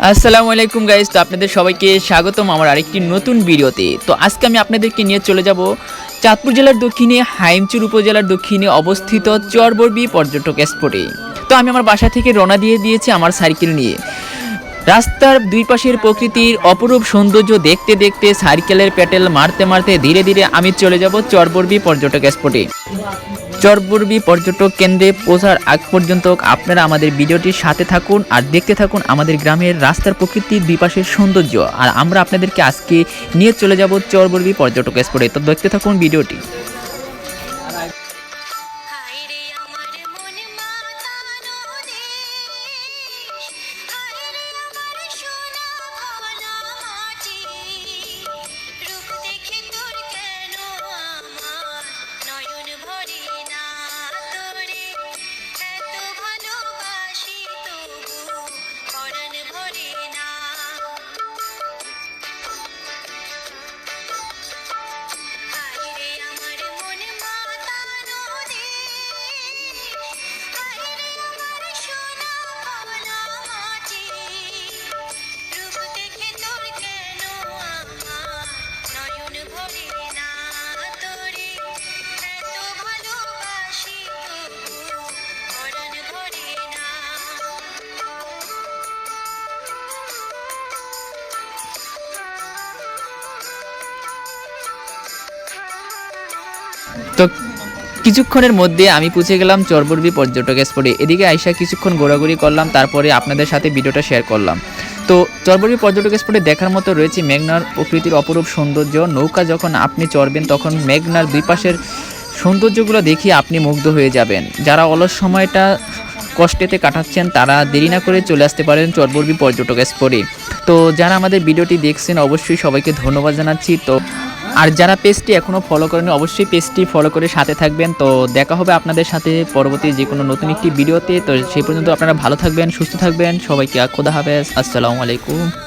আসসালামু আলাইকুম গাইস তো আপনাদের সবাইকে স্বাগতম আমার আরেকটি নতুন ভিডিওতে। তো আজকে আমি আপনাদেরকে নিয়ে চলে যাব চাঁদপুর জেলার দক্ষিণে, হাইমচুর উপজেলার দক্ষিণে অবস্থিত চরবর্বি পর্যটক স্পটে তো আমি আমার বাসা থেকে রওনা দিয়ে দিয়েছি আমার সাইকেল নিয়ে। রাস্তার দুই পাশের প্রকৃতির অপরূপ সৌন্দর্য দেখতে দেখতে সাইকেলের প্যাটেল মারতে মারতে ধীরে ধীরে আমি চলে যাব চরবর্বি পর্যটক স্পটে চরবর্বি পর্যটক কেন্দ্রে পৌঁছার আগ পর্যন্ত আপনারা আমাদের ভিডিওটির সাথে থাকুন আর দেখতে থাকুন আমাদের গ্রামের রাস্তার প্রকৃতির বিপাশের সৌন্দর্য। আর আমরা আপনাদেরকে আজকে নিয়ে চলে যাব চরবর্বি পর্যটক স্পটে। তো দেখতে থাকুন ভিডিওটি। তো কিছুক্ষণের মধ্যে আমি পৌঁছে গেলাম চরবর্বি পর্যটক স্পটে। এদিকে আইসা কিছুক্ষণ ঘোরাঘুরি করলাম, তারপরে আপনাদের সাথে ভিডিওটা শেয়ার করলাম। তো চরবর্বি পর্যটক স্পটে দেখার মতো রয়েছে মেঘনার প্রকৃতির অপরূপ সৌন্দর্য। নৌকা যখন আপনি চড়বেন, তখন মেঘনার দুই পাশের সৌন্দর্যগুলো দেখে আপনি মুগ্ধ হয়ে যাবেন। যারা অলস সময়টা কষ্টেতে কাটাচ্ছেন, তারা দেরি না করে চলে আসতে পারেন চরবর্বি পর্যটক স্পটে। তো যারা আমাদের ভিডিওটি দেখছেন, অবশ্যই সবাইকে ধন্যবাদ জানাচ্ছি। তো আর যারা পেজটি এখনও ফলো করেনি, অবশ্যই পেজটি ফলো করে সাথে থাকবেন। তো দেখা হবে আপনাদের সাথে পরবর্তী যে কোনো নতুন একটি ভিডিওতে। তো সেই পর্যন্ত আপনারা ভালো থাকবেন, সুস্থ থাকবেন। সবাইকে খোদা হাফেজ। আসসালামু আলাইকুম।